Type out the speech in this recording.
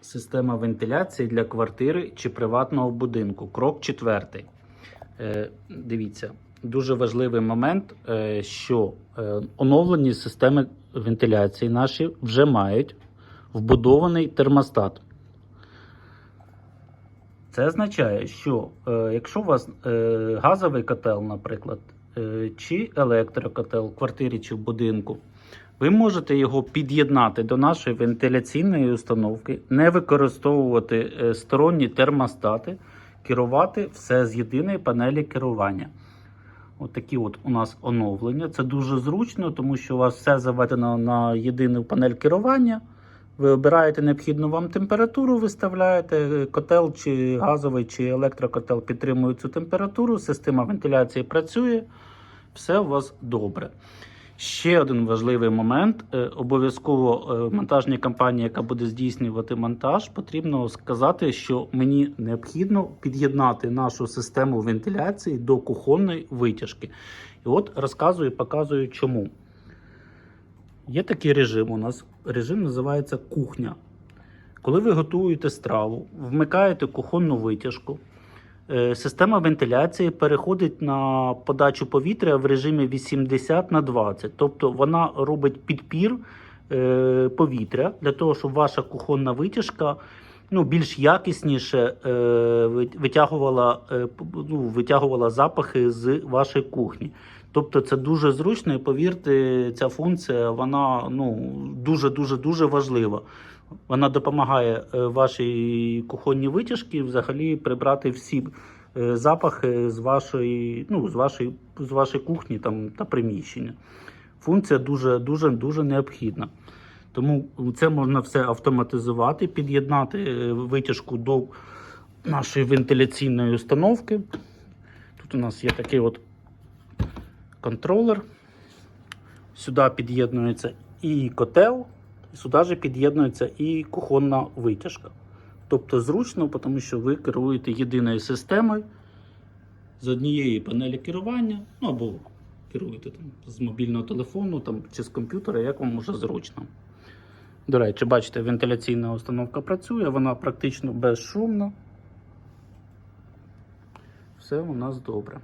Система вентиляції для квартири чи приватного будинку. Крок четвертий. Е, дивіться, дуже важливий момент, е, що е, оновлені системи вентиляції наші вже мають вбудований термостат. Це означає, що е, якщо у вас е, газовий котел, наприклад, чи електрокотел в квартирі чи в будинку, ви можете його під'єднати до нашої вентиляційної установки, не використовувати е, сторонні термостати, керувати все з єдиної панелі керування. От от у нас оновлення. Це дуже зручно, тому що у вас все заведено на єдину панель керування. Ви обираєте необхідну вам температуру, виставляєте е, котел чи газовий, чи електрокотел підтримує цю температуру, система вентиляції працює, все у вас добре. Ще один важливий момент. Е, Обов'язково е, монтажній компанії, яка буде здійснювати монтаж, потрібно сказати, що мені необхідно під'єднати нашу систему вентиляції до кухонної витяжки. І от розказую, показую чому. Є такий режим у нас. Режим називається кухня. Коли ви готуєте страву, вмикаєте кухонну витяжку, е, система вентиляції переходить на подачу повітря в режимі 80 на 20. Тобто вона робить підпір е, повітря для того, щоб ваша кухонна витяжка ну, більш якісніше е, витягувала, е, ну, витягувала запахи з вашої кухні. Тобто це дуже зручно, і повірте, ця функція вона ну, дуже дуже важлива. Вона допомагає е, вашій кухонній витяжці взагалі прибрати всі е, запахи з вашої, ну, з вашої, з вашої кухні там, та приміщення. Функція дуже дуже дуже необхідна. Тому це можна все автоматизувати, під'єднати е, витяжку до нашої вентиляційної установки. Тут у нас є такий от контролер. Сюди під'єднується і котел, і сюди же під'єднується і кухонна витяжка. Тобто зручно, тому що ви керуєте єдиною системою з однієї панелі керування, ну або керуєте там, з мобільного телефону там, чи з комп'ютера, як вам уже зручно. До речі, бачите, вентиляційна установка працює, вона практично безшумна. Все у нас добре.